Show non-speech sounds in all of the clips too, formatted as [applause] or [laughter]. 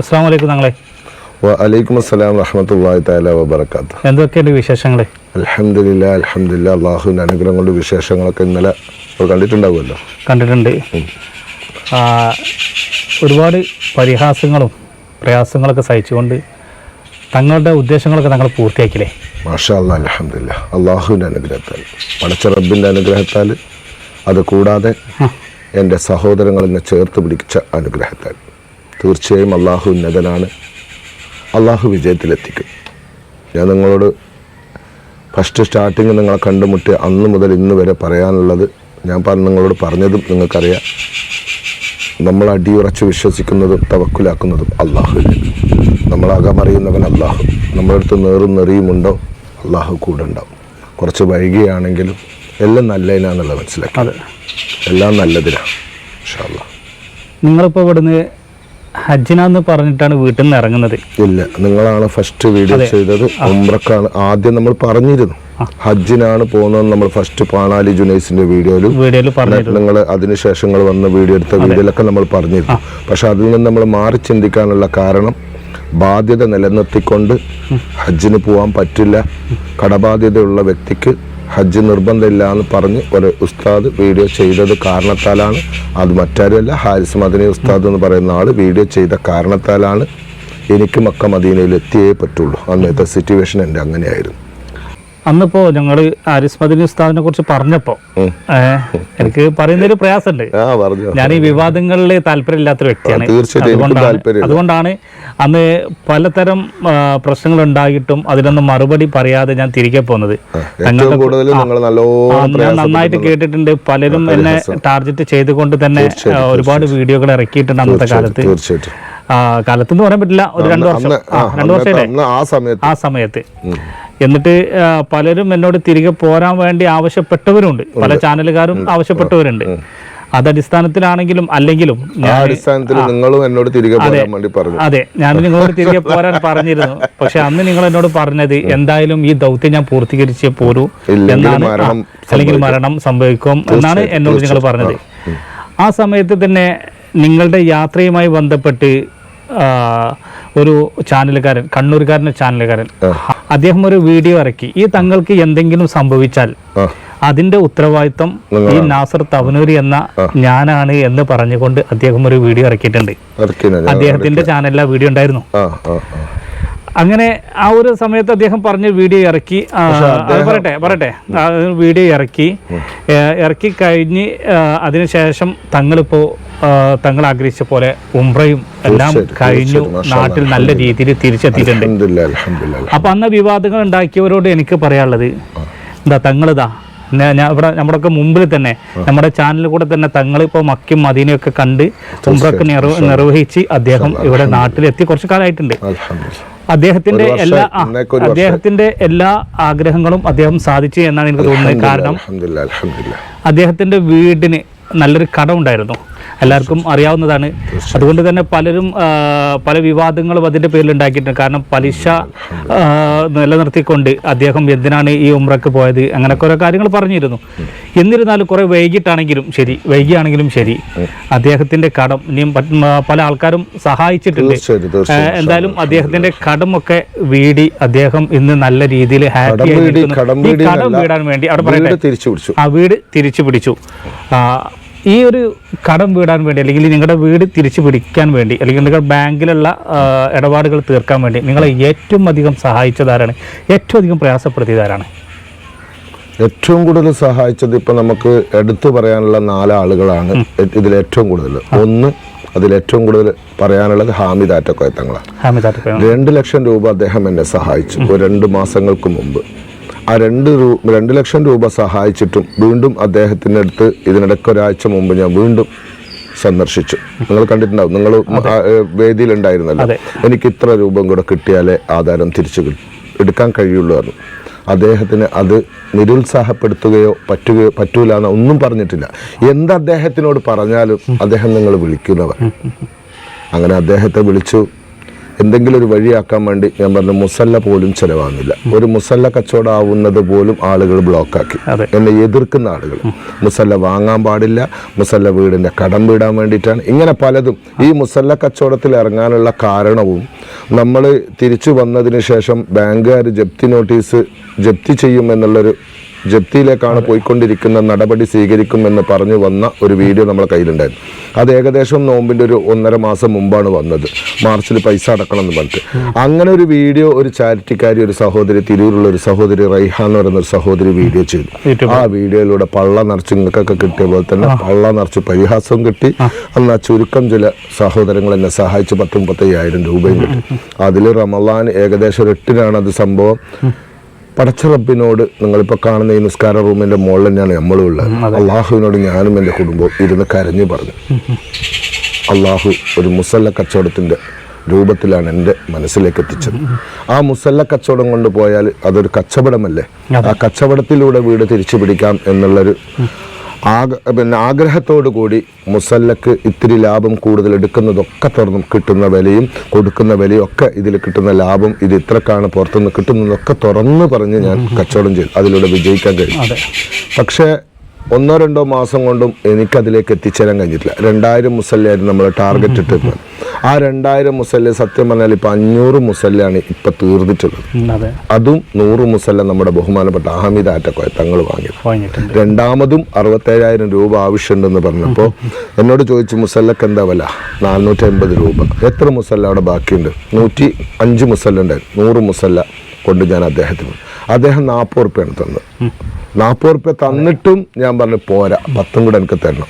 അസ്സാം വലൈക്കും താങ്കളെ വലൈക്കും അസ്സലാം വറഹമത്തല്ലാഹി തആല വബറകാത്ത് എന്തൊക്കെയുണ്ട് വിശേഷങ്ങൾ അൽഹംദുലില്ലാ അൽഹംദുലില്ലാ അള്ളാഹുവിന്റെ അനുഗ്രഹം കൊണ്ട് വിശേഷങ്ങളൊക്കെ ഇന്നലെ കണ്ടിട്ടുണ്ടാവുമല്ലോ. കണ്ടിട്ടുണ്ട്. ഒരുപാട് പരിഹാസങ്ങളും പ്രയാസങ്ങളൊക്കെ സഹിച്ചുകൊണ്ട് തങ്ങളുടെ ഉദ്ദേശങ്ങളൊക്കെ തങ്ങൾ പൂർത്തിയാക്കില്ലേ മാഷാ അല്ലാ അൽഹംദുലില്ലാ അള്ളാഹുവിന്റെ അനുഗ്രഹത്താൽ പടച്ച റബ്ബിന്റെ അനുഗ്രഹത്താൽ അത് കൂടാതെ എന്റെ സഹോദരങ്ങളെന്നെ ചേർത്ത് പിടിച്ച അനുഗ്രഹത്താൽ. തീർച്ചയായും അള്ളാഹു ഉന്നതനാണ്. അള്ളാഹു വിജയത്തിലെത്തിക്കും. ഞാൻ നിങ്ങളോട് ഫസ്റ്റ് സ്റ്റാർട്ടിങ് നിങ്ങളെ കണ്ടുമുട്ടി അന്ന് മുതൽ ഇന്ന് വരെ പറയാനുള്ളത് ഞാൻ പറഞ്ഞ നിങ്ങളോട് പറഞ്ഞതും നിങ്ങൾക്കറിയാം. നമ്മൾ അടിയുറച്ച് വിശ്വസിക്കുന്നതും തവക്കുലാക്കുന്നതും അള്ളാഹു നമ്മൾ അകമറിയുന്നവൻ അള്ളാഹു നമ്മളടുത്ത് നേറും നെറിയുമുണ്ടോ? അള്ളാഹു കൂടെ ഉണ്ടാവും. കുറച്ച് വൈകിയാണെങ്കിലും എല്ലാം നല്ലതിനാന്നുള്ളത് മനസ്സിലാക്കി. എല്ലാം നല്ലതിനാണ്. നിങ്ങളിപ്പോൾ ഇവിടുന്ന് ഹജ്ജിനാന്ന് പറഞ്ഞിട്ടാണ് വീട്ടിൽ നിന്ന് ഇറങ്ങുന്നത്. ഇല്ല നിങ്ങളാണ് ഫസ്റ്റ് വീഡിയോ ചെയ്തത്. ഉംറക്കാണ് ആദ്യം നമ്മൾ പറഞ്ഞിരുന്നു. ഹജ്ജിനാണ് പോകുന്നത് നമ്മൾ ഫസ്റ്റ് പാണാലി ജുനൈസിന്റെ വീഡിയോയിലും വീഡിയോയിൽ അതിനുശേഷം നിങ്ങൾ വന്ന വീഡിയോ എടുത്ത വീഡിയോയിലൊക്കെ നമ്മൾ പറഞ്ഞിരുന്നു. പക്ഷെ അതിൽ നിന്ന് നമ്മൾ മാറി ചിന്തിക്കാനുള്ള കാരണം ബാധ്യത നിലനിർത്തിക്കൊണ്ട് ഹജ്ജിന് പോകാൻ പറ്റില്ല. കടബാധ്യതയുള്ള വ്യക്തിക്ക് ഹജ്ജ് നിർബന്ധമില്ല എന്ന് പറഞ്ഞ് ഒരു ഉസ്താദ് വീഡിയോ ചെയ്തത് കാരണത്താലാണ്. അത് മറ്റാരുമല്ല ഹാരിസ് മദനി ഉസ്താദ് എന്ന് പറയുന്ന ആൾ വീഡിയോ ചെയ്ത കാരണത്താലാണ് എനിക്ക് മക്ക മദീനയിൽ എത്തിയേ പറ്റുള്ളൂ. അന്നത്തെ സിറ്റുവേഷൻ എന്റെ അങ്ങനെയായിരുന്നു. അന്നിപ്പോൾ ഞങ്ങൾ ആരിസ് മദിനി ഉസ്താദിനെ കുറിച്ച് പറഞ്ഞപ്പോ എനിക്ക് പറയുന്നൊരു പ്രയാസമുണ്ട് ഞാൻ ഈ വിവാദങ്ങളിൽ താല്പര്യമില്ലാത്തൊരു വ്യക്തിയാണ്. അതുകൊണ്ടാണ് അതുകൊണ്ടാണ് അന്ന് പലതരം പ്രശ്നങ്ങൾ ഉണ്ടായിട്ടും അതിനൊന്നും മറുപടി പറയാതെ ഞാൻ തിരികെ പോകുന്നത് ഞാൻ നന്നായിട്ട് കേട്ടിട്ടുണ്ട്. പലരും എന്നെ ടാർഗറ്റ് ചെയ്തുകൊണ്ട് തന്നെ ഒരുപാട് വീഡിയോകൾ ഇറക്കിയിട്ടുണ്ട് അന്നത്തെ കാലത്ത്. ആ കാലത്ത് എന്ന് പറയാൻ പറ്റില്ല ഒരു രണ്ടു വർഷം. രണ്ടു വർഷം ആ സമയത്ത്. എന്നിട്ട് പലരും എന്നോട് തിരികെ പോരാൻ വേണ്ടി ആവശ്യപ്പെട്ടവരുണ്ട്. പല ചാനലുകാരും ആവശ്യപ്പെട്ടവരുണ്ട്. അതടിസ്ഥാനത്തിലാണെങ്കിലും അടിസ്ഥാനത്തിലാണെങ്കിലും അല്ലെങ്കിലും അടിസ്ഥാനത്തിൽ നിങ്ങളും എന്നോട് തിരികെ പോരാൻ വേണ്ടി പറഞ്ഞു. അതെ. ഞാൻ നിങ്ങളോട് തിരികെ പോരാൻ പറഞ്ഞിരുന്നു. പക്ഷെ അന്ന് നിങ്ങൾ എന്നോട് പറഞ്ഞത് എന്തായാലും ഈ ദൗത്യം ഞാൻ പൂർത്തീകരിച്ചേ പോരൂ എന്നാണ് അല്ലെങ്കിൽ മരണം സംഭവിക്കും എന്നാണ് എന്നോട് നിങ്ങൾ പറഞ്ഞത്. ആ സമയത്ത് തന്നെ നിങ്ങളുടെ യാത്രയുമായി ബന്ധപ്പെട്ട് ഒരു ചാനലുകാരൻ കണ്ണൂർക്കാരന്റെ ചാനലുകാരൻ അദ്ദേഹം ഒരു വീഡിയോ ഇറക്കി. ഈ തങ്ങൾക്ക് എന്തെങ്കിലും സംഭവിച്ചാൽ അതിന്റെ ഉത്തരവാദിത്വം ഈ നാസർ തവനൂരി എന്ന ഞാനാണ് എന്ന് പറഞ്ഞുകൊണ്ട് അദ്ദേഹം ഒരു വീഡിയോ ഇറക്കിയിട്ടുണ്ട്. അദ്ദേഹത്തിന്റെ ചാനലിൽ ആ വീഡിയോ ഉണ്ടായിരുന്നു. അങ്ങനെ ആ ഒരു സമയത്ത് അദ്ദേഹം പറഞ്ഞ് വീഡിയോ ഇറക്കി പറയട്ടെ പറയട്ടെ. വീഡിയോ ഇറക്കി. ഇറക്കി കഴിഞ്ഞ് അതിനുശേഷം തങ്ങളിപ്പോ തങ്ങൾ ആഗ്രഹിച്ച പോലെ ഉംറയും എല്ലാം കഴിഞ്ഞു. നാട്ടിൽ നല്ല രീതിയിൽ തിരിച്ചെത്തിയിട്ടുണ്ട്. അപ്പൊ അന്ന് വിവാദങ്ങൾ ഉണ്ടാക്കിയവരോട് എനിക്ക് പറയാനുള്ളത് എന്താ തങ്ങളിതാ? ഞാൻ ഇവിടെ നമ്മുടെയൊക്കെ മുമ്പിൽ തന്നെ നമ്മുടെ ചാനലിൽ കൂടെ തന്നെ തങ്ങൾ ഇപ്പോൾ മക്കും മദീനയൊക്കെ കണ്ട് ഉംറക്ക് നിർവഹിച്ച് അദ്ദേഹം ഇവിടെ നാട്ടിലെത്തി കുറച്ച് കാലമായിട്ടുണ്ട്. അദ്ദേഹത്തിന്റെ എല്ലാ. അദ്ദേഹത്തിന്റെ എല്ലാ ആഗ്രഹങ്ങളും അദ്ദേഹം സാധിച്ചു എന്നാണ് എനിക്ക് തോന്നുന്നത്. കാരണം അദ്ദേഹത്തിന്റെ വീടിന് നല്ലൊരു കട ഉണ്ടായിരുന്നു. എല്ലാവർക്കും അറിയാവുന്നതാണ്. അതുകൊണ്ട് തന്നെ പലരും പല വിവാദങ്ങളും അതിന്റെ പേരിൽ ഉണ്ടാക്കിയിട്ടുണ്ട്. കാരണം പലിശ നിലനിർത്തിക്കൊണ്ട് അദ്ദേഹം എന്തിനാണ് ഈ ഉമ്രക്ക് പോയത്? അങ്ങനെ കുറേ കാര്യങ്ങൾ പറഞ്ഞിരുന്നു. എന്നിരുന്നാലും കുറേ വൈകിട്ടാണെങ്കിലും ശരി വൈകിയാണെങ്കിലും ശരി അദ്ദേഹത്തിന്റെ കടം ഇനിയും പല ആൾക്കാരും സഹായിച്ചിട്ടുണ്ട്. എന്തായാലും അദ്ദേഹത്തിന്റെ കടമൊക്കെ വീടി അദ്ദേഹം ഇന്ന് നല്ല രീതിയിൽ ഹാപ്പി കടം വീടാൻ വേണ്ടി അവിടെ പറയട്ടെ. ആ വീട് തിരിച്ചു പിടിച്ചു. ഈ ഒരു കടം വീടാൻ വേണ്ടി അല്ലെങ്കിൽ നിങ്ങളുടെ വീട് തിരിച്ചു പിടിക്കാൻ വേണ്ടി അല്ലെങ്കിൽ നിങ്ങളുടെ ബാങ്കിലുള്ള ഇടപാടുകൾ തീർക്കാൻ വേണ്ടി നിങ്ങളെ ഏറ്റവും അധികം സഹായിച്ചതാരാണ് ഏറ്റവും അധികം പ്രയാസപ്പെടുത്തിയതാരാണ് ഏറ്റവും കൂടുതൽ സഹായിച്ചത് ഇപ്പം നമുക്ക് എടുത്തു പറയാനുള്ള നാലാളുകളാണ് ഇതിൽ ഏറ്റവും കൂടുതൽ. ഒന്ന് അതിൽ ഏറ്റവും കൂടുതൽ പറയാനുള്ളത് ഹാമിദ് ആറ്റക്കോയത്തങ്ങളാണ് രണ്ട് ലക്ഷം രൂപ അദ്ദേഹം എന്നെ സഹായിച്ചു. രണ്ട് മാസങ്ങൾക്ക് മുമ്പ്. ആ രണ്ട് രൂ രണ്ട് ലക്ഷം രൂപ സഹായിച്ചിട്ടും വീണ്ടും അദ്ദേഹത്തിന്റെ അടുത്ത് ഇതിനിടയ്ക്ക് ഒരാഴ്ച മുമ്പ് ഞാൻ വീണ്ടും സന്ദർശിച്ചു. നിങ്ങൾ കണ്ടിട്ടുണ്ടാവും. നിങ്ങൾ വേദിയിലുണ്ടായിരുന്നല്ലോ. എനിക്ക് ഇത്ര രൂപം കൂടെ കിട്ടിയാലേ ആധാരം തിരിച്ചു എടുക്കാൻ കഴിയുള്ളൂ പറഞ്ഞു. അദ്ദേഹത്തിന് അത് നിരുത്സാഹപ്പെടുത്തുകയോ പറ്റുകയോ പറ്റൂല എന്ന് ഒന്നും പറഞ്ഞിട്ടില്ല. എന്ത് അദ്ദേഹത്തിനോട് പറഞ്ഞാലും അദ്ദേഹം നിങ്ങൾ വിളിക്കുന്നവർ. [laughs] അങ്ങനെ അദ്ദേഹത്തെ വിളിച്ചു. എന്തെങ്കിലും ഒരു വഴിയാക്കാൻ വേണ്ടി ഞാൻ പറഞ്ഞു മുസല്ല പോലും ചെലവാകുന്നില്ല. ഒരു മുസല്ല കച്ചവടം ആവുന്നത് പോലും ആളുകൾ ബ്ലോക്കാക്കി. എന്നെ എതിർക്കുന്ന ആളുകൾ. മുസല്ല വാങ്ങാൻ പാടില്ല. മുസല്ല വീടിന്റെ കടം വീടാൻ വേണ്ടിയിട്ടാണ്. ഇങ്ങനെ പലതും. ഈ മുസല്ല കച്ചവടത്തിൽ ഇറങ്ങാനുള്ള കാരണവും നമ്മൾ തിരിച്ചു വന്നതിന് ശേഷം ബാങ്കുകാർ ജപ്തി നോട്ടീസ് ജപ്തി ചെയ്യും എന്നുള്ളൊരു ജപ്തിയിലേക്കാണ് പോയിക്കൊണ്ടിരിക്കുന്ന നടപടി സ്വീകരിക്കുമെന്ന് പറഞ്ഞു വന്ന ഒരു വീഡിയോ നമ്മളെ കയ്യിലുണ്ടായിരുന്നു. അത് ഏകദേശം നോമ്പിന്റെ ഒരു ഒന്നര മാസം മുമ്പാണ് വന്നത്. മാർച്ചിൽ പൈസ അടക്കണം എന്ന് പറഞ്ഞിട്ട്. അങ്ങനെ ഒരു വീഡിയോ ഒരു ചാരിറ്റിക്കാരി ഒരു സഹോദരി തിരൂരുള്ള ഒരു സഹോദരി റൈഹാൻ എന്ന് പറയുന്ന ഒരു സഹോദരി വീഡിയോ ചെയ്തു. ആ വീഡിയോയിലൂടെ പള്ള നിറച്ച് നിങ്ങൾക്കൊക്കെ കിട്ടിയ പോലെ തന്നെ പള്ള നിറച്ച് പരിഹാസവും കിട്ടി. അന്ന് ചുരുക്കം ചില സഹോദരങ്ങൾ എന്നെ സഹായിച്ച് പത്ത് മുപ്പത്തയ്യായിരം രൂപയും കിട്ടി. അതിൽ റമലാൻ ഏകദേശം ഒരു എട്ടിനാണ് അത് സംഭവം. പടച്ച റബ്ബിനോട് നിങ്ങളിപ്പോൾ കാണുന്ന ഈ നിസ്കാര റൂമിന്റെ മുകളിൽ തന്നെയാണ് നമ്മളും ഉള്ളത്. അള്ളാഹുവിനോട് ഞാനും എന്റെ കുടുംബവും ഇരുന്ന് കരഞ്ഞു പറഞ്ഞു. അള്ളാഹു ഒരു മുസല്ല കച്ചവടത്തിന്റെ രൂപത്തിലാണ് എന്റെ മനസ്സിലേക്ക് എത്തിച്ചത്. ആ മുസല്ല കച്ചവടം കൊണ്ട് പോയാൽ അതൊരു കച്ചവടമല്ലേ? ആ കച്ചവടത്തിലൂടെ വീട് തിരിച്ചു പിടിക്കാം എന്നുള്ളൊരു ആഗ പിന്നെ ആഗ്രഹത്തോടു കൂടി മുസല്ലക്ക് ഇത്തിരി ലാഭം കൂടുതൽ എടുക്കുന്നതൊക്കെ തുറന്നും കിട്ടുന്ന വിലയും കൊടുക്കുന്ന വിലയും ഒക്കെ ഇതിൽ കിട്ടുന്ന ലാഭം ഇത് ഇത്രക്കാണ് പുറത്തുനിന്ന് കിട്ടുന്നതൊക്കെ തുറന്ന് പറഞ്ഞ് ഞാൻ കച്ചവടം ചെയ്തു. അതിലൂടെ വിജയിക്കാൻ കഴിയും. പക്ഷേ ഒന്നോ രണ്ടോ മാസം കൊണ്ടും എനിക്കതിലേക്ക് എത്തിച്ചേരാൻ കഴിഞ്ഞിട്ടില്ല. രണ്ടായിരം മുസല്ലയായിരുന്നു നമ്മൾ ടാർഗറ്റ് ഇട്ടിരുന്നത്. ആ രണ്ടായിരം മുസല്ല സത്യം പറഞ്ഞാൽ ഇപ്പം അഞ്ഞൂറ് മുസല്ലയാണ് ഇപ്പം തീർന്നിട്ടുള്ളത്. അതെ. നൂറ് മുസല്ല നമ്മുടെ ബഹുമാനപ്പെട്ട അഹമ്മദ് ആറ്റക്കോയ തങ്ങൾ വാങ്ങിയത്. രണ്ടാമതും അറുപത്തേഴായിരം രൂപ ആവശ്യമുണ്ടെന്ന് പറഞ്ഞപ്പോൾ എന്നോട് ചോദിച്ചു മുസല്ലക്ക് എന്താ വില? നാനൂറ്റി അമ്പത് രൂപ. എത്ര മുസല്ല അവിടെ ബാക്കിയുണ്ട്? നൂറ്റി അഞ്ച് മുസല്ല ഉണ്ടായിരുന്നു. നൂറ് മുസല്ല കൊണ്ട് ഞാൻ അദ്ദേഹത്തിന്. അദ്ദേഹം നാൽപ്പത് റുപ്യാണ് തന്നത്. നാൽപ്പത് റുപ്യ തന്നിട്ടും ഞാൻ പറഞ്ഞു പോരാ പത്തും കൂടെ എനിക്ക് തരണം.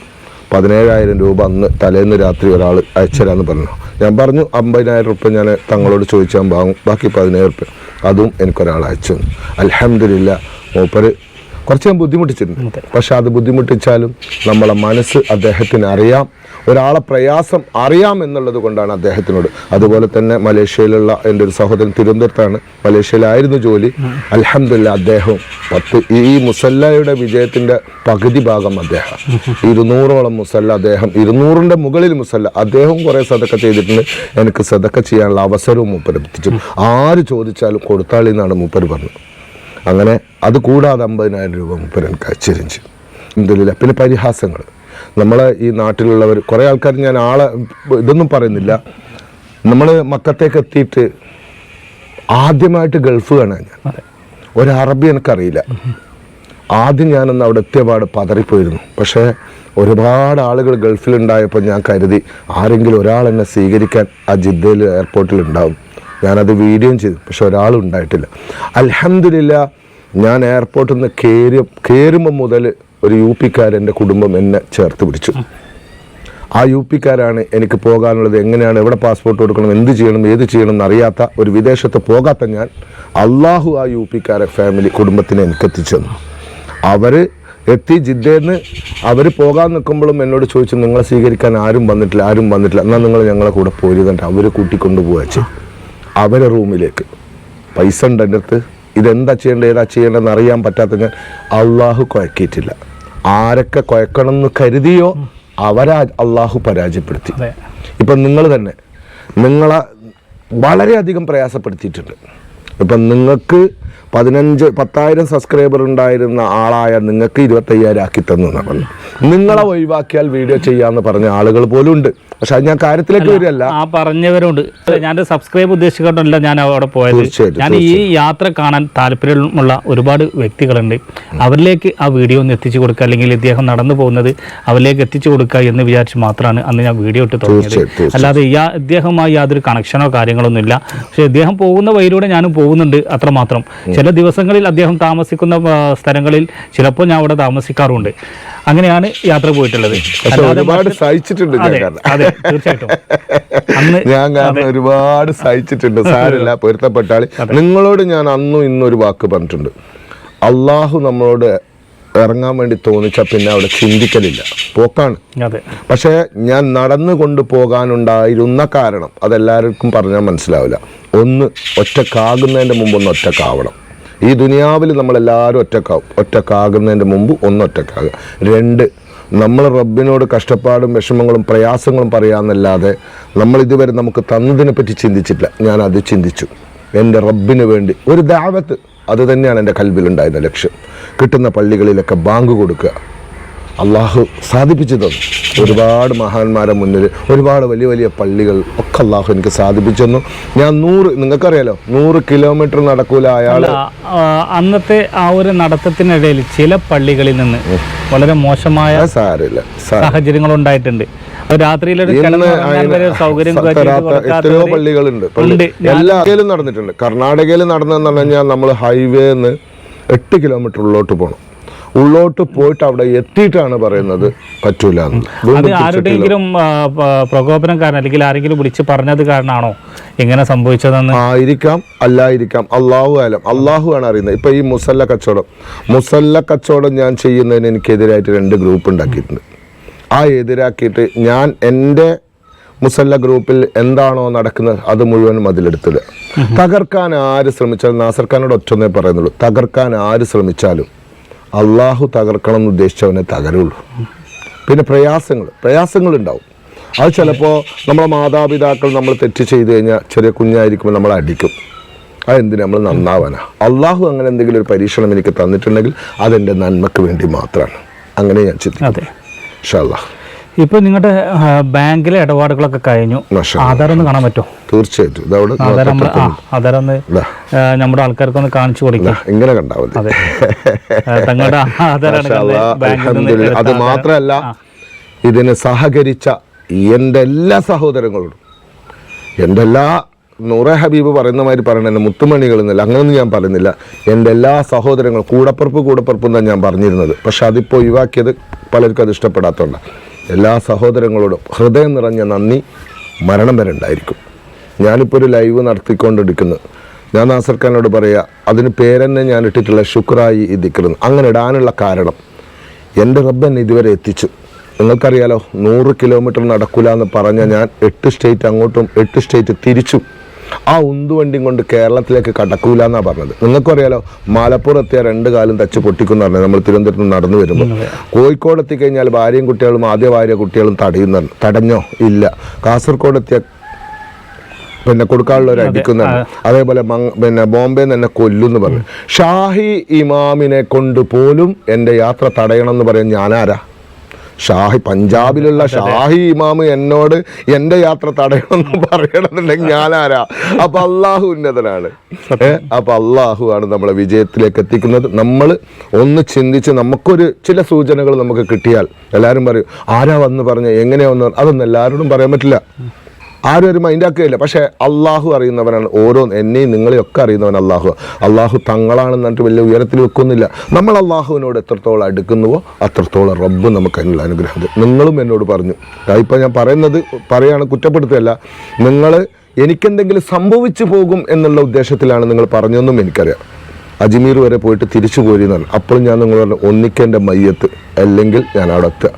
പതിനേഴായിരം രൂപ അന്ന് തലേന്ന് രാത്രി ഒരാൾ അയച്ചുതരാമെന്ന് പറഞ്ഞു. ഞാൻ പറഞ്ഞു അമ്പതിനായിരം റുപ്യ ഞാൻ തങ്ങളോട് ചോദിച്ചാൽ വാങ്ങും ബാക്കി പതിനേഴ് റുപ്യ. അതും എനിക്കൊരാൾ അയച്ചു. തന്നു അലഹമില്ല മൂപ്പര് കുറച്ച് ഞാൻ ബുദ്ധിമുട്ടിച്ചിട്ടുണ്ട്. പക്ഷെ അത് ബുദ്ധിമുട്ടിച്ചാലും നമ്മളെ മനസ്സ് അദ്ദേഹത്തിന് അറിയാം. ഒരാളെ പ്രയാസം അറിയാം എന്നുള്ളത് കൊണ്ടാണ് അദ്ദേഹത്തിനോട്. അതുപോലെ തന്നെ മലേഷ്യയിലുള്ള എന്റെ ഒരു സഹോദരൻ തിരുവനന്തപുരത്താണ്. മലേഷ്യയിലായിരുന്നു ജോലി. അലഹമില്ല അദ്ദേഹം പത്ത് ഈ മുസല്ലയുടെ വിജയത്തിന്റെ പകുതി ഭാഗം അദ്ദേഹം. ഇരുന്നൂറോളം മുസല്ല അദ്ദേഹം. ഇരുന്നൂറിന്റെ മുകളിൽ മുസല്ല. അദ്ദേഹം കുറേ സതക്ക ചെയ്തിട്ടുണ്ട്. എനിക്ക് സതക്ക ചെയ്യാനുള്ള അവസരവും മൂപ്പര് എത്തിച്ചു ആര് ചോദിച്ചാലും കൊടുത്താളി എന്നാണ് മൂപ്പർ പറഞ്ഞത്. അങ്ങനെ അത് കൂടാതെ അമ്പതിനായിരം രൂപ മുപ്പരൻ കച്ചരിഞ്ച് എന്തില്ല പിന്നെ പരിഹാസങ്ങൾ നമ്മളെ ഈ നാട്ടിലുള്ളവർ കുറേ ആൾക്കാർ ഞാൻ ആളെ ഇതൊന്നും പറയുന്നില്ല. നമ്മൾ മക്കത്തേക്ക് എത്തിയിട്ട് ആദ്യമായിട്ട് ഗൾഫ് കാണാൻ ഞാൻ. ഒരു അറബി എനിക്കറിയില്ല. ആദ്യം ഞാനൊന്ന് അവിടെ എത്തിയപാട് പതറിപ്പോയിരുന്നു. പക്ഷേ ഒരുപാട് ആളുകൾ ഗൾഫിലുണ്ടായപ്പോൾ ഞാൻ കരുതി ആരെങ്കിലും ഒരാൾ എന്നെ സ്വീകരിക്കാൻ ആ ജിദ്ദയിൽ എയർപോർട്ടിൽ ഉണ്ടാവും ഞാനത് വീഡിയോ ചെയ്തു. പക്ഷെ ഒരാളും ഉണ്ടായിട്ടില്ല. അലഹമില്ല ഞാൻ എയർപോർട്ടിൽ നിന്ന് കയറി കയറുമ്പോൾ മുതൽ ഒരു യു പിക്കാരന്റെ കുടുംബം എന്നെ ചേർത്ത് പിടിച്ചു. ആ യു പിക്കാരാണ് എനിക്ക് പോകാനുള്ളത് എങ്ങനെയാണ് എവിടെ പാസ്പോർട്ട് കൊടുക്കണം എന്ത് ചെയ്യണം ഏത് ചെയ്യണം എന്നറിയാത്ത ഒരു വിദേശത്ത് പോകാത്ത ഞാൻ അള്ളാഹു ആ യു പിക്കാരെ ഫാമിലി കുടുംബത്തിനെ എനിക്ക് എത്തിച്ചു തന്നു അവർ എത്തി ജിദ്ദേന്ന് അവർ പോകാൻ നിൽക്കുമ്പോഴും എന്നോട് ചോദിച്ചു നിങ്ങളെ സ്വീകരിക്കാൻ ആരും വന്നിട്ടില്ല ആരും വന്നിട്ടില്ല. എന്നാൽ നിങ്ങൾ ഞങ്ങളെ കൂടെ പോരുന്നുണ്ട് അവർ കൂട്ടിക്കൊണ്ടു പോവാച്ച് അവരെ റൂമിലേക്ക്. പൈസ ഉണ്ട് എന്റെ അടുത്ത്. ഇതെന്താ ചെയ്യേണ്ടത് ഏതാ ചെയ്യേണ്ടതെന്ന് അറിയാൻ പറ്റാത്ത ഞാൻ അള്ളാഹു കുഴക്കിയിട്ടില്ല. ആരൊക്കെ കുഴക്കണം എന്ന് കരുതിയോ അവരാ അള്ളാഹു പരാജയപ്പെടുത്തി. ഇപ്പം നിങ്ങൾ തന്നെ നിങ്ങളെ വളരെയധികം പ്രയാസപ്പെടുത്തിയിട്ടുണ്ട്. ഇപ്പം നിങ്ങൾക്ക് പതിനഞ്ച് പത്തായിരം സബ്സ്ക്രൈബർ ഉണ്ടായിരുന്ന ആളായ നിങ്ങൾക്ക് ഇരുപത്തയ്യായിരം ആക്കി തന്നു എന്നാണ് പറഞ്ഞത് നിങ്ങളെ ഒഴിവാക്കിയാൽ വീഡിയോ ചെയ്യാന്ന് പറഞ്ഞ ആളുകൾ പോലും ഉണ്ട്. പക്ഷെ അത് ഞാൻ കാര്യത്തിലേക്ക് വരികയല്ല. ആ പറഞ്ഞവരുണ്ട്. ഞാൻ സബ്സ്ക്രൈബ് ഉദ്ദേശിച്ചിട്ടല്ല ഞാൻ അവിടെ പോയത്. ഞാൻ ഈ യാത്ര കാണാൻ താല്പര്യമുള്ള ഒരുപാട് വ്യക്തികളുണ്ട്. അവരിലേക്ക് ആ വീഡിയോ ഒന്ന് എത്തിച്ചു കൊടുക്കുക അല്ലെങ്കിൽ ഇദ്ദേഹം നടന്നു പോകുന്നത് അവരിലേക്ക് എത്തിച്ചു കൊടുക്കുക എന്ന് വിചാരിച്ച് മാത്രമാണ് അന്ന് ഞാൻ വീഡിയോ ഇട്ട് തുടങ്ങിയത്. അല്ലാതെ ഈ ഇദ്ദേഹവുമായി യാതൊരു കണക്ഷനോ കാര്യങ്ങളൊന്നും ഇല്ല പക്ഷേ ഇദ്ദേഹം പോകുന്ന വഴിയിലൂടെ ഞാനും പോകുന്നുണ്ട് അത്രമാത്രം. ചില ദിവസങ്ങളിൽ അദ്ദേഹം താമസിക്കുന്ന സ്ഥലങ്ങളിൽ ചിലപ്പോൾ ഞാൻ അവിടെ താമസിക്കാറുണ്ട്. അങ്ങനെയാണ് യാത്ര പോയിട്ടുള്ളത്. ഒരുപാട് സഹിച്ചിട്ടുണ്ട് ഞാൻ അതെ തീർച്ചയായിട്ടും. [laughs] ഞാൻ കാരണം ഒരുപാട് സഹിച്ചിട്ടുണ്ട്. സാരല്ല പൊരുത്തപ്പെട്ടാളി നിങ്ങളോട് ഞാൻ അന്നും ഇന്നും ഒരു വാക്ക് പറഞ്ഞിട്ടുണ്ട്. അള്ളാഹു നമ്മളോട് ഇറങ്ങാൻ വേണ്ടി തോന്നിച്ചാൽ പിന്നെ അവിടെ ചിന്തിക്കലില്ല. പോക്കാണ്. പക്ഷേ ഞാൻ നടന്നു പോകാനുണ്ടായിരുന്ന കാരണം അതെല്ലാവർക്കും പറഞ്ഞാൽ മനസ്സിലാവില്ല. ഒന്ന് ഒറ്റക്കാകുന്നതിന്റെ മുമ്പ് ഒന്ന് ഒറ്റക്കാവണം. ഈ ദുനിയാവിൽ നമ്മളെല്ലാവരും ഒറ്റക്കാവും. ഒറ്റക്കാകുന്നതിന്റെ മുമ്പ് ഒന്നൊറ്റക്കാകുക. രണ്ട് നമ്മൾ റബ്ബിനോട് കഷ്ടപ്പാടും വിഷമങ്ങളും പ്രയാസങ്ങളും പറയാമെന്നല്ലാതെ നമ്മൾ ഇതുവരെ നമുക്ക് തന്നതിനെ പറ്റി ചിന്തിച്ചിട്ടില്ല. ഞാൻ അത് ചിന്തിച്ചു. എന്റെ റബ്ബിന് വേണ്ടി ഒരു ദാവത്ത് അത് തന്നെയാണ് എന്റെ കൽവിലുണ്ടായിരുന്ന ലക്ഷ്യം. കിട്ടുന്ന പള്ളികളിലൊക്കെ ബാങ്ക് കൊടുക്കുക. അള്ളാഹു സാധിപ്പിച്ചു തന്നു ഒരുപാട് മഹാന്മാരെ മുന്നിൽ ഒരുപാട് വലിയ വലിയ പള്ളികൾ ഒക്കെ അള്ളാഹു എനിക്ക് സാധിപ്പിച്ചു തന്നു ഞാൻ നൂറ് നിങ്ങൾക്കറിയാലോ നൂറ് കിലോമീറ്റർ നടക്കൂല അയാൾ അന്നത്തെ ആ ഒരു നടത്തത്തിനിടയിൽ ചില പള്ളികളിൽ നിന്ന് വളരെ മോശമായ സാരില്ല സാഹചര്യങ്ങൾ ഉണ്ടായിട്ടുണ്ട് എത്രയോ പള്ളികളുണ്ട്. പള്ളി ഉണ്ട്. എല്ലാ ഏരിയയിലും നടന്നിട്ടുണ്ട്. കർണാടകയിൽ നടന്നതെന്ന് പറഞ്ഞു കഴിഞ്ഞാൽ നമ്മൾ ഹൈവേന്ന് എട്ട് കിലോമീറ്റർ ഉള്ളോട്ട് പോകണം ഉള്ളോട്ട് പോയിട്ട് അവിടെ എത്തിയിട്ടാണ് പറയുന്നത് പറ്റൂല ആരുടെങ്കിലും അത് ആരുടെയെങ്കിലും പ്രകോപനം കാരണം അല്ലെങ്കിൽ ആരെങ്കിലും വിളിച്ച് പറഞ്ഞത് കാരണമാണോ എങ്ങനെ സംഭവിച്ചതെന്ന്? ആയിരിക്കാം അല്ലായിരിക്കാം അള്ളാഹു ആലം. അള്ളാഹു ആണ് അറിയുന്നത്. ഇപ്പൊ ഈ മുസല്ല കച്ചവടം. മുസല്ല കച്ചവടം ഞാൻ ചെയ്യുന്നതിന് എനിക്കെതിരായിട്ട് രണ്ട് ഗ്രൂപ്പ് ഉണ്ടാക്കിയിട്ടുണ്ട്. ആ എതിരാക്കിയിട്ട് ഞാൻ എന്റെ മുസല്ല ഗ്രൂപ്പിൽ എന്താണോ നടക്കുന്നത് അത് മുഴുവൻ അതിലെടുത്തിടുക തകർക്കാൻ ആര് ശ്രമിച്ചാലും നാസർഖാനോട് ഒറ്റൊന്നേ പറയുന്നുള്ളൂ. തകർക്കാൻ ആര് ശ്രമിച്ചാലും അള്ളാഹു തകർക്കണം എന്ന് ഉദ്ദേശിച്ചവനെ തകരുള്ളൂ. പിന്നെ പ്രയാസങ്ങൾ പ്രയാസങ്ങൾ ഉണ്ടാവും അത് ചിലപ്പോൾ നമ്മളെ മാതാപിതാക്കൾ നമ്മൾ തെറ്റ് ചെയ്ത് കഴിഞ്ഞാൽ ചെറിയ കുഞ്ഞായിരിക്കുമ്പോൾ നമ്മൾ അടിക്കും. അതെന്തിനു? നമ്മൾ നന്നാവാനാ. അള്ളാഹു അങ്ങനെ എന്തെങ്കിലും ഒരു പരീക്ഷണം എനിക്ക് തന്നിട്ടുണ്ടെങ്കിൽ അതെന്റെ നന്മക്ക് വേണ്ടി മാത്രമാണ് അങ്ങനെ ഞാൻ ചിന്തിക്കും ഷാ ഇൻഷാല്ലാ ഇപ്പൊ നിങ്ങളുടെ ബാങ്കിലെ ഇടപാടുകളൊക്കെ കഴിഞ്ഞു. ആധാർ ഒന്ന് കാണാൻ പറ്റുമോ തീർച്ചയായിട്ടും. ഇതവിടെ ആധാർ നമ്മൾ ആ ആധാർ ഒന്ന് നമ്മുടെ ആൾക്കാർക്ക് കാണിച്ചു കൊടുക്കാം. ഇങ്ങനെ അതെ. തങ്ങളുടെ [laughs] ആധാരം. മാത്രമല്ല ഇതിന് സഹകരിച്ച എന്റെ എല്ലാ സഹോദരങ്ങളോടും എന്റെ എല്ലാ നൂറെ ഹബീബ് പറയുന്ന മാതിരി പറയണ എന്റെ മുത്തുമണികൾ എന്നല്ല അങ്ങനെയൊന്നും ഞാൻ പറയുന്നില്ല. എന്റെ എല്ലാ സഹോദരങ്ങളും കൂടപ്പുറപ്പ് കൂടപ്പറപ്പ് എന്നാണ് ഞാൻ പറഞ്ഞിരുന്നത്. പക്ഷെ അതിപ്പോൾ ഒഴിവാക്കിയത് പലർക്കും അത് ഇഷ്ടപ്പെടാത്തതുകൊണ്ടാണ് എല്ലാ സഹോദരങ്ങളോടും ഹൃദയം നിറഞ്ഞ നന്ദി മരണം വരെ ഉണ്ടായിരിക്കും. ഞാനിപ്പോൾ ഒരു ലൈവ് നടത്തിക്കൊണ്ടിരിക്കുന്നു. ഞാൻ നാസർ ഖാനോട് പറയുക അതിന് പേരെന്നെ ഞാൻ ഇട്ടിട്ടുള്ള ശുക്രായി ഇതിക്കുന്നു അങ്ങനെ ഇടാനുള്ള കാരണം എന്റെ റബ്ബ് എന്നെ ഇതുവരെ എത്തിച്ചു. നിങ്ങൾക്കറിയാലോ നൂറ് കിലോമീറ്റർ നടക്കില്ല എന്ന് പറഞ്ഞ ഞാൻ എട്ട് സ്റ്റേറ്റ് അങ്ങോട്ടും എട്ട് സ്റ്റേറ്റ് തിരിച്ചു. ആ ഉന്തുവണ്ടിയും കൊണ്ട് കേരളത്തിലേക്ക് കടക്കൂല എന്നാണ് പറഞ്ഞത്. നിങ്ങൾക്കറിയാലോ മലപ്പുറം എത്തിയ രണ്ട് കാലം തച്ച് പൊട്ടിക്കുന്ന പറഞ്ഞത് നമ്മൾ തിരുവനന്തപുരത്ത് നടന്നു വരുമ്പോൾ. കോഴിക്കോട് എത്തിക്കഴിഞ്ഞാൽ ഭാര്യയും കുട്ടികളും ആദ്യ ഭാര്യ കുട്ടികളും തടയുന്ന തടഞ്ഞോ? ഇല്ല. കാസർഗോഡ് എത്തിയ പിന്നെ കൊടുക്കാനുള്ള ഒരു അടിക്കുന്നുണ്ട്. അതേപോലെ പിന്നെ ബോംബെ തന്നെ കൊല്ലുന്ന് പറഞ്ഞു ഷാഹി ഇമാമിനെ കൊണ്ട് പോലും എന്റെ യാത്ര തടയണം എന്ന് പറയാൻ ഞാനാരാ? ഷാഹി പഞ്ചാബിലുള്ള ഷാഹി ഇമാമ് എന്നോട് എന്റെ യാത്ര തടയണമെന്ന് പറയണമെന്നുണ്ടെങ്കിൽ ഞാനാരാ? അപ്പൊ അള്ളാഹു ഉന്നതനാണ്. അപ്പൊ അള്ളാഹു ആണ് നമ്മളെ വിജയത്തിലേക്ക് എത്തിക്കുന്നത്. നമ്മൾ ഒന്ന് ചിന്തിച്ച് നമുക്കൊരു ചില സൂചനകൾ നമുക്ക് കിട്ടിയാൽ എല്ലാവരും പറയും ആരാ വന്ന് പറഞ്ഞ എങ്ങനെയാ വന്ന്? അതൊന്നും എല്ലാവരോടും പറയാൻ പറ്റില്ല. ആരും ഒരു മൈൻഡാക്കുകയില്ല പക്ഷേ അള്ളാഹു അറിയുന്നവനാണ് ഓരോ എന്നെയും നിങ്ങളെയും ഒക്കെ അറിയുന്നവൻ അള്ളാഹു അള്ളാഹു തങ്ങളാണെന്ന് പറഞ്ഞിട്ട് വലിയ ഉയരത്തിൽ വെക്കുന്നില്ല. നമ്മൾ അള്ളാഹുവിനോട് എത്രത്തോളം അടുക്കുന്നുവോ അത്രത്തോളം റബ്ബ് നമുക്ക് അതിനുള്ള അനുഗ്രഹം നിങ്ങളും എന്നോട് പറഞ്ഞു. ഇപ്പോൾ ഞാൻ പറയുന്നത് പറയാണ് കുറ്റപ്പെടുത്തുകയല്ല. നിങ്ങൾ എനിക്കെന്തെങ്കിലും സംഭവിച്ചു പോകും എന്നുള്ള ഉദ്ദേശത്തിലാണ് നിങ്ങൾ പറഞ്ഞതെന്നും എനിക്കറിയാം. അജ്മീർ വരെ പോയിട്ട് തിരിച്ചു പോരി എന്നാണ്. അപ്പോഴും ഞാൻ നിങ്ങൾ പറഞ്ഞു ഒന്നിക്കേണ്ട മയ്യത്ത് അല്ലെങ്കിൽ ഞാൻ അവിടെ എത്തുക.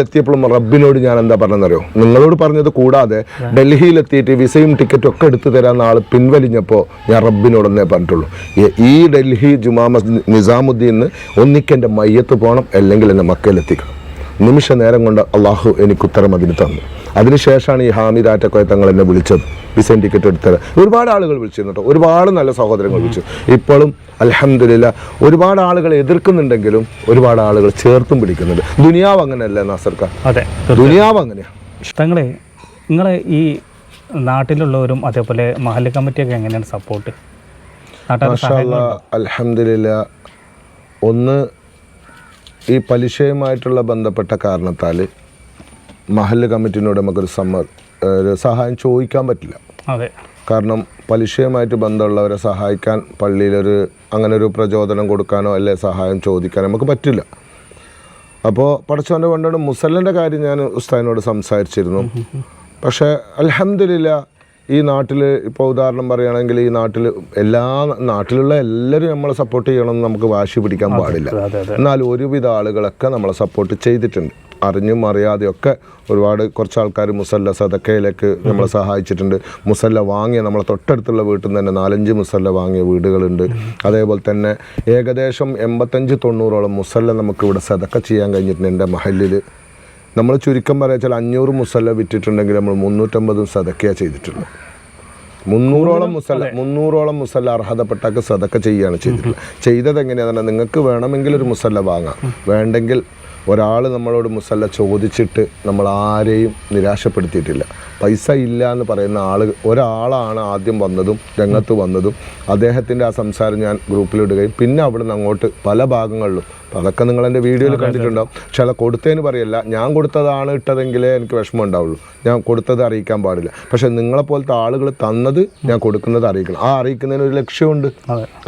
എത്തിയപ്പോഴും റബ്ബിനോട് ഞാൻ എന്താ പറഞ്ഞെന്നറിയോ? നിങ്ങളോട് പറഞ്ഞത് കൂടാതെ ഡൽഹിയിൽ എത്തിയിട്ട് വിസയും ടിക്കറ്റും ഒക്കെ എടുത്തു തരാൻ ആൾ പിൻവലിഞ്ഞപ്പോൾ ഞാൻ റബ്ബിനോടൊന്നേ പറഞ്ഞിട്ടുള്ളൂ. ഈ- ഈ ഡൽഹി ജുമാ മസ്ജിദ് നിസാമുദ്ദീൻ ഒന്നിക്കേണ്ട മയ്യത്ത് പോകണം അല്ലെങ്കിൽ എന്നെ മക്കയിലെത്തിക്കണം. നിമിഷ നേരം കൊണ്ട് അള്ളാഹു എനിക്ക് ഉത്തരം അതിന് തന്നു. അതിനുശേഷമാണ് ഈ ഹാമിദ് ആറ്റക്കോയ തങ്ങൾ എന്നെ വിളിച്ചത്. വിസൻ ടിക്കറ്റ് എടുത്തത്. ഒരുപാട് ആളുകൾ വിളിച്ചിരുന്നു കേട്ടോ. ഒരുപാട് നല്ല സഹോദരങ്ങൾ വിളിച്ചു. ഇപ്പോഴും അലഹമില്ല ഒരുപാട് ആളുകൾ എതിർക്കുന്നുണ്ടെങ്കിലും ഒരുപാട് ആളുകൾ ചേർത്തും പിടിക്കുന്നുണ്ട്. ദുനിയാവ് അങ്ങനെയല്ലേ നാസർക്ക അതെ ദുനിയാവ് അങ്ങനെയാ? തങ്ങളെ നിങ്ങളെ ഈ നാട്ടിലുള്ളവരും അതേപോലെ മഹല്ല് കമ്മിറ്റിയൊക്കെ എങ്ങനെയാണ് സപ്പോർട്ട് അലഹമില്ല ഒന്ന് ഈ പലിശയുമായിട്ടുള്ള ബന്ധപ്പെട്ട കാരണത്താൽ മഹല്ല് കമ്മിറ്റിനോട് നമുക്കൊരു സമ്മ ഒരു സഹായം ചോദിക്കാൻ പറ്റില്ല. അതെ. കാരണം പലിശയുമായിട്ട് ബന്ധമുള്ളവരെ സഹായിക്കാൻ പള്ളിയിലൊരു അങ്ങനെ ഒരു പ്രചോദനം കൊടുക്കാനോ അല്ലെ സഹായം ചോദിക്കാനോ നമുക്ക് പറ്റില്ല. അപ്പോൾ പടച്ചവന്റെ കൊണ്ടാണ് മുസല്ലിന്റെ കാര്യം ഞാൻ ഉസ്താദിനോട് സംസാരിച്ചിരുന്നു. പക്ഷേ അലഹമില്ല ഈ നാട്ടിൽ ഇപ്പോൾ ഉദാഹരണം പറയുകയാണെങ്കിൽ ഈ നാട്ടിൽ എല്ലാ നാട്ടിലുള്ള എല്ലാവരും നമ്മളെ സപ്പോർട്ട് ചെയ്യണമെന്ന് നമുക്ക് വാശി പിടിക്കാൻ പാടില്ല. എന്നാൽ ഒരുവിധ ആളുകളൊക്കെ നമ്മളെ സപ്പോർട്ട് ചെയ്തിട്ടുണ്ട്. അറിഞ്ഞും അറിയാതെയൊക്കെ ഒരുപാട് കുറച്ച് ആൾക്കാർ മുസല്ല സദക്കയിലേക്ക് നമ്മളെ സഹായിച്ചിട്ടുണ്ട്. മുസല്ല വാങ്ങിയ നമ്മളെ തൊട്ടടുത്തുള്ള വീട്ടിൽ നിന്ന് തന്നെ നാലഞ്ച് മുസല്ല വാങ്ങിയ വീടുകളുണ്ട്. അതേപോലെ തന്നെ ഏകദേശം എൺപത്തഞ്ച് തൊണ്ണൂറോളം മുസല്ല നമുക്ക് ഇവിടെ സദക്ക ചെയ്യാൻ കഴിഞ്ഞിട്ടുണ്ട് എന്റെ മഹലിൽ നമ്മൾ ചുരുക്കം പറയാ വെച്ചാൽ അഞ്ഞൂറ് മുസല്ല വിറ്റിട്ടുണ്ടെങ്കിൽ നമ്മൾ മുന്നൂറ്റമ്പതും സദക്കയാണ് ചെയ്തിട്ടുള്ളത് മുന്നൂറോളം മുസല്ല മുന്നൂറോളം മുസല്ല അർഹതപ്പെട്ടക്ക് സദക്ക ചെയ്യുകയാണ് ചെയ്തിട്ടുള്ളത്. ചെയ്തത് എങ്ങനെയാണെന്ന് നിങ്ങൾക്ക് വേണമെങ്കിൽ ഒരു മുസല്ല വാങ്ങാം. വേണ്ടെങ്കിൽ ഒരാൾ നമ്മളോട് മുസല്ല ചോദിച്ചിട്ട് നമ്മൾ ആരെയും നിരാശപ്പെടുത്തിയിട്ടില്ല. പൈസ ഇല്ല എന്ന് പറയുന്ന ആൾ ഒരാളാണ് ആദ്യം വന്നതും രംഗത്ത് വന്നതും. അദ്ദേഹത്തിന്റെ ആ സംസാരം ഞാൻ ഗ്രൂപ്പിലിടുകയും പിന്നെ അവിടുന്ന് അങ്ങോട്ട് പല ഭാഗങ്ങളിലും. അപ്പം അതൊക്കെ നിങ്ങൾ എന്റെ വീഡിയോയിൽ കണ്ടിട്ടുണ്ടാവും. പക്ഷെ അത് കൊടുത്തതിന് പറയല്ല. ഞാൻ കൊടുത്തതാണ് ഇട്ടതെങ്കിലേ എനിക്ക് വിഷമം ഉണ്ടാവുള്ളൂ. ഞാൻ കൊടുത്തത് അറിയിക്കാൻ പാടില്ല. പക്ഷെ നിങ്ങളെപ്പോലത്തെ ആളുകൾ തന്നത് ഞാൻ കൊടുക്കുന്നത് അറിയിക്കണം. ആ അറിയിക്കുന്നതിന് ഒരു ലക്ഷ്യമുണ്ട്.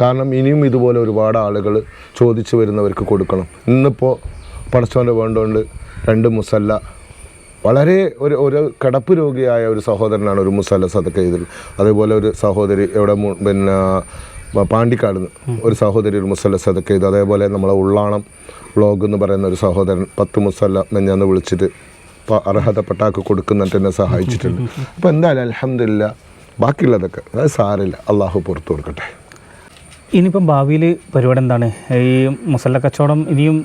കാരണം ഇനിയും ഇതുപോലെ ഒരുപാട് ആളുകൾ ചോദിച്ചു വരുന്നവർക്ക് കൊടുക്കണം. ഇന്നിപ്പോൾ പടച്ചോന്റെ വേണ്ടുകൊണ്ട് രണ്ട് മുസല്ല. വളരെ ഒരു ഒരു കിടപ്പ് രോഗിയായ ഒരു സഹോദരനാണ് ഒരു മുസല്ല സതക്ക ചെയ്തത് അതേപോലെ ഒരു സഹോദരി എവിടെ പിന്നെ പാണ്ടിക്കാട് ഒരു സഹോദരി ഒരു മുസല്ല സതക്ക ചെയ്തു. അതേപോലെ നമ്മളെ ഉള്ളാണം ബ്ലോഗ് എന്ന് പറയുന്ന ഒരു സഹോദരൻ പത്ത് മുസല്ല മെഞ്ഞാന്ന് വിളിച്ചിട്ട് പ- അർഹതപ്പെട്ടാക്ക് കൊടുക്കുന്നിട്ട് എന്നെ സഹായിച്ചിട്ടുണ്ട്. [laughs] അപ്പോൾ എന്തായാലും അലഹമില്ല ബാക്കിയുള്ളതൊക്കെ അത് സാരില്ല അള്ളാഹു പുറത്തു കൊടുക്കട്ടെ. ഇനിയിപ്പം ഭാവിയിൽ പരിപാടി എന്താണ്? ഈ മുസല്ല കച്ചവടം ഇനിയും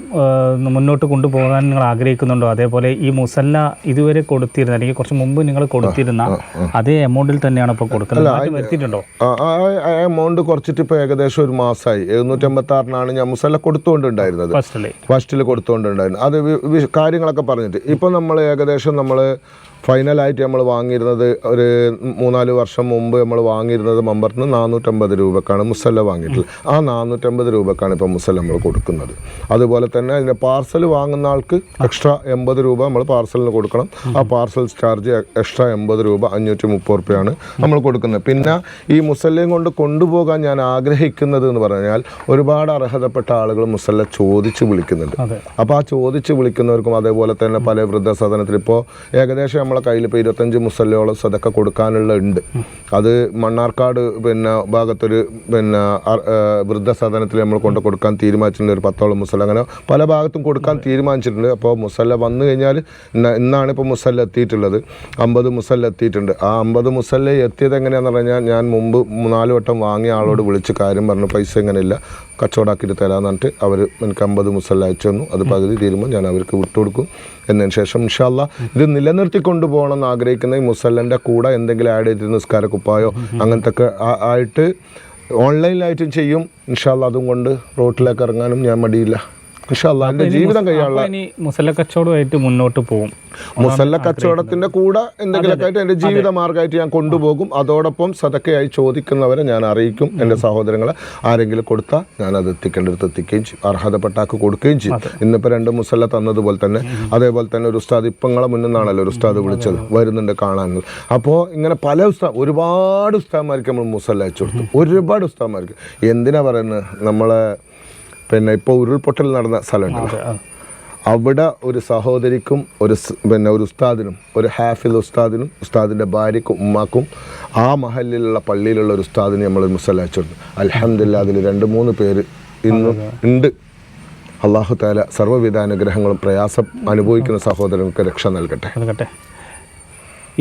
മുന്നോട്ട് കൊണ്ടുപോകാൻ നിങ്ങൾ ആഗ്രഹിക്കുന്നുണ്ടോ? അതേപോലെ ഈ മുസല്ല ഇതുവരെ കൊടുത്തിരുന്ന അല്ലെങ്കിൽ കുറച്ച് മുമ്പ് നിങ്ങൾ കൊടുത്തിരുന്ന അതേ എമൗണ്ടിൽ തന്നെയാണ് ഇപ്പോൾ കൊടുക്കുന്നത്. വരുത്തിയിട്ടുണ്ടോ? ആ എമൗണ്ട് കുറച്ചിട്ട് ഇപ്പോൾ ഏകദേശം ഒരു മാസമായി. എഴുന്നൂറ്റമ്പത്തി ആറിനാണ് ഞാൻ മുസല്ല കൊടുത്തുകൊണ്ടുണ്ടായിരുന്നത്. ഫസ്റ്റിൽ ഫസ്റ്റിൽ കൊടുത്തുകൊണ്ടുണ്ടായിരുന്നു. അത് കാര്യങ്ങളൊക്കെ പറഞ്ഞിട്ട്. ഇപ്പോൾ നമ്മൾ ഏകദേശം നമ്മൾ ഫൈനലായിട്ട് നമ്മൾ വാങ്ങിയിരുന്നത് ഒരു മൂന്നാൽ വർഷം മുമ്പ് നമ്മൾ വാങ്ങിയിരുന്നത് മമ്പറിന് നാനൂറ്റമ്പത് രൂപക്കാണ് മുസല്ല വാങ്ങിയിട്ടുള്ളത്. ആ നാനൂറ്റമ്പത് രൂപക്കാണ് ഇപ്പോൾ മുസല്ല നമ്മൾ കൊടുക്കുന്നത്. അതുപോലെ തന്നെ അതിന്റെ പാർസൽ വാങ്ങുന്ന ആൾക്ക് എക്സ്ട്രാ എൺപത് രൂപ നമ്മൾ പാർസലിന് കൊടുക്കണം. ആ പാർസൽ ചാർജ് എക്സ്ട്രാ എൺപത് രൂപ അഞ്ഞൂറ്റി മുപ്പത് റുപ്യാണ് നമ്മൾ കൊടുക്കുന്നത്. പിന്നെ ഈ മുസല്ലയും കൊണ്ട് കൊണ്ടുപോകാൻ ഞാൻ ആഗ്രഹിക്കുന്നത് എന്ന് പറഞ്ഞാൽ ഒരുപാട് അർഹതപ്പെട്ട ആളുകൾ മുസല്ല ചോദിച്ച് വിളിക്കുന്നുണ്ട്. അപ്പോൾ ആ ചോദിച്ച് വിളിക്കുന്നവർക്കും അതേപോലെ തന്നെ പല വൃദ്ധസദനത്തിൽ ഇപ്പോൾ ഏകദേശം നമ്മളെ കയ്യിൽ ഇപ്പോൾ ഇരുപത്തഞ്ച് മുസല്ലയോളം സദക്ക കൊടുക്കാനുള്ള ഉണ്ട്. അത് മണ്ണാർക്കാട് പിന്നെ ഭാഗത്തൊരു പിന്നെ വൃദ്ധസദനത്തിൽ നമ്മൾ കൊണ്ട് കൊടുക്കാൻ തീരുമാനിച്ചിട്ടുണ്ട്. ഒരു പത്തോളം മുസല്ല. അങ്ങനെ പല ഭാഗത്തും കൊടുക്കാൻ തീരുമാനിച്ചിട്ടുണ്ട്. അപ്പോൾ മുസല്ല വന്നു കഴിഞ്ഞാൽ ഇന്ന- ഇന്നാണ് ഇപ്പോൾ മുസല്ല എത്തിയിട്ടുള്ളത്. അമ്പത് മുസല്ല എത്തിയിട്ടുണ്ട്. ആ അമ്പത് മുസല്ല എത്തിയത് എങ്ങനെയാണെന്ന് പറഞ്ഞാൽ ഞാൻ മുമ്പ് നാല് വട്ടം വാങ്ങിയ ആളോട് വിളിച്ച് കാര്യം പറഞ്ഞു. പൈസ ഇങ്ങനെയില്ല. കച്ചവടാക്കിയിട്ട് തരാമെന്ന് പറഞ്ഞിട്ട് അവർ എനിക്ക് അമ്പത് മുസല്ല അയച്ചു തന്നു. അത് പകുതി തീരുമ്പോൾ ഞാൻ അവർക്ക് വിട്ടുകൊടുക്കും. എന്നതിന് ശേഷം ഇൻഷാല്ല ഇത് നിലനിർത്തി കൊണ്ടുപോകണം എന്ന് ആഗ്രഹിക്കുന്ന ഈ മുസല്ലന്റെ കൂടെ എന്തെങ്കിലും ആഡ് ചെയ്ത് നിസ്കാര കുപ്പായോ അങ്ങനത്തെ ഒക്കെ ആയിട്ട് ഓൺലൈനിലായിട്ടും ചെയ്യും. ഇൻഷാല്ല അതും കൊണ്ട് റോട്ടിലേക്ക് ഇറങ്ങാനും ഞാൻ മടിയില്ല. എന്റെ ജീവിതം കഴിയാനുള്ള ഇനി മുസല്ല കച്ചവടമായിട്ട് മുന്നോട്ട് പോകും മുസല്ല കച്ചവടത്തിന്റെ കൂടെ എന്തെങ്കിലുമൊക്കെ ആയിട്ട് എന്റെ ജീവിത മാർഗമായിട്ട് ഞാൻ കൊണ്ടുപോകും. അതോടൊപ്പം സതക്കയായി ചോദിക്കുന്നവരെ ഞാൻ അറിയിക്കും എന്റെ സഹോദരങ്ങളെ. ആരെങ്കിലും കൊടുത്താൽ ഞാൻ അത് എത്തിക്കേണ്ടടുത്ത് എത്തിക്കുകയും ചെയ്യും. അർഹതപ്പെട്ടാക്ക് കൊടുക്കുകയും ചെയ്യും. ഇന്നിപ്പോൾ രണ്ട് മുസല്ല തന്നതുപോലെ തന്നെ അതേപോലെ തന്നെ ഒരു ഉസ്താദ് ഇപ്പങ്ങളെ മുന്നിൽ നിന്നാണല്ലോ ഒരു ഉസ്താദ് വിളിച്ചത് വരുന്നുണ്ട് കാണാൻ. അപ്പോ ഇങ്ങനെ പല ഉസ്താ ഒരുപാട് ഉസ്താദ്മാർക്ക് നമ്മൾ മുസല്ല അയച്ചു കൊടുത്തു. ഒരുപാട് ഉസ്താദ്മാർക്ക് എന്തിനാ പറയുന്നത്? നമ്മളെ പിന്നെ ഇപ്പോൾ ഉരുൾപൊട്ടൽ നടന്ന സ്ഥലമുണ്ടല്ലോ. അവിടെ ഒരു സഹോദരിക്കും ഒരു പിന്നെ ഒരു ഉസ്താദിനും ഒരു ഹാഫിൽ ഉസ്താദിനും ഉസ്താദിന്റെ ഭാര്യക്കും ഉമ്മാക്കും ആ മഹലിലുള്ള പള്ളിയിലുള്ള ഒരു ഉസ്താദിന് നമ്മൾ അയച്ചുകൊടുത്തു. അലഹമില്ല അതിൽ രണ്ട് മൂന്ന് പേര് ഇന്ന് ഉണ്ട്. അള്ളാഹു താല സർവവിധ അനുഗ്രഹങ്ങളും പ്രയാസം അനുഭവിക്കുന്ന സഹോദരങ്ങൾക്ക് രക്ഷ നൽകട്ടെ. നൽകട്ടെ.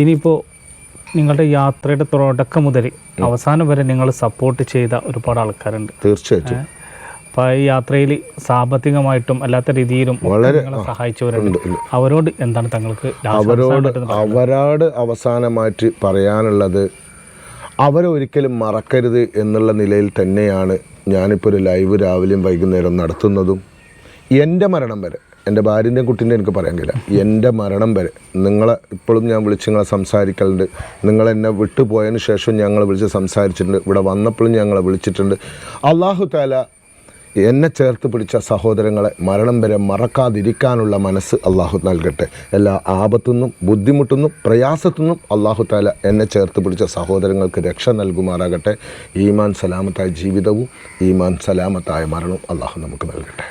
ഇനിയിപ്പോൾ നിങ്ങളുടെ യാത്രയുടെ തുടക്കം മുതൽ അവസാനം വരെ നിങ്ങൾ സപ്പോർട്ട് ചെയ്ത ഒരുപാട് ആൾക്കാരുണ്ട്. തീർച്ചയായിട്ടും. അപ്പോൾ ഈ യാത്രയിൽ സാമ്പത്തികമായിട്ടും അല്ലാത്ത രീതിയിലും വളരെ- സഹായിച്ചവരുണ്ട്. അവരോട് എന്താണ് തങ്ങൾക്ക് അവരോട് അവരോട് അവസാനമായിട്ട് പറയാനുള്ളത് അവരെ ഒരിക്കലും മറക്കരുത് എന്നുള്ള നിലയിൽ തന്നെയാണ് ഞാനിപ്പോൾ ഒരു ലൈവ് രാവിലെയും വൈകുന്നേരം നടത്തുന്നതും. എന്റെ മരണം വരെ എന്റെ ഭാര്യന്റെയും കുട്ടീന്റെ എനിക്ക് പറയാൻ കഴിയില്ല. എന്റെ മരണം വരെ നിങ്ങളെ ഇപ്പോഴും ഞാൻ വിളിച്ച് നിങ്ങളെ സംസാരിക്കലുണ്ട്. നിങ്ങൾ എന്നെ വിട്ടുപോയതിന് ശേഷം ഞങ്ങൾ വിളിച്ച് സംസാരിച്ചിട്ടുണ്ട്. ഇവിടെ വന്നപ്പോഴും ഞങ്ങളെ വിളിച്ചിട്ടുണ്ട്. അള്ളാഹു താല എന്നെ ചേർത്ത് പിടിച്ച സഹോദരങ്ങളെ മരണം വരെ മറക്കാതിരിക്കാനുള്ള മനസ്സ് അള്ളാഹു നൽകട്ടെ. എല്ലാ ആപത്തുനിന്നും ബുദ്ധിമുട്ടുനിന്നും പ്രയാസത്തുനിന്നും അള്ളാഹു താല എന്നെ ചേർത്ത് പിടിച്ച സഹോദരങ്ങൾക്ക് രക്ഷ നൽകുമാറാകട്ടെ. ഈമാൻ സലാമത്തായ ജീവിതവും ഈമാൻ സലാമത്തായ മരണവും അള്ളാഹു നമുക്ക് നൽകട്ടെ.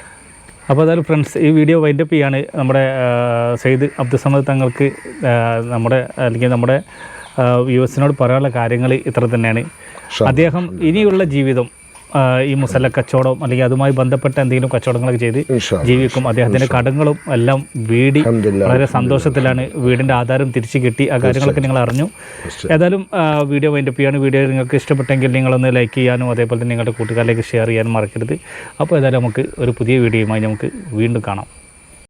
അപ്പോൾ അതായത് ഫ്രണ്ട്സ് ഈ വീഡിയോ വൈൻഡപ്പ് ചെയ്യാണ് നമ്മുടെ സെയ്ദ് അബ്ദുസമദ് തങ്ങൾക്ക് നമ്മുടെ അല്ലെങ്കിൽ നമ്മുടെ വ്യൂവേഴ്സിനോട് പറയാനുള്ള കാര്യങ്ങൾ ഇത്ര തന്നെയാണ്. അദ്ദേഹം ഇനിയുള്ള ജീവിതം ഈ മുസല കച്ചവടം അല്ലെങ്കിൽ അതുമായി ബന്ധപ്പെട്ട എന്തെങ്കിലും കച്ചവടങ്ങളൊക്കെ ചെയ്ത് ജീവിക്കും. അദ്ദേഹത്തിന്റെ കടങ്ങളും എല്ലാം വീടി വളരെ സന്തോഷത്തിലാണ് വീടിന്റെ ആധാരം തിരിച്ചു കിട്ടി. ആ കാര്യങ്ങളൊക്കെ നിങ്ങൾ അറിഞ്ഞു. ഏതായാലും വീഡിയോ വൈൻഡപ്പ് ചെയ്യാണ് വീഡിയോ നിങ്ങൾക്ക് ഇഷ്ടപ്പെട്ടെങ്കിൽ നിങ്ങളൊന്ന് ലൈക്ക് ചെയ്യാനും അതേപോലെ തന്നെ നിങ്ങളുടെ കൂട്ടുകാരിലേക്ക് ഷെയർ ചെയ്യാനും മറക്കരുത്. അപ്പോൾ ഏതായാലും നമുക്ക് ഒരു പുതിയ വീഡിയോയുമായി നമുക്ക് വീണ്ടും കാണാം.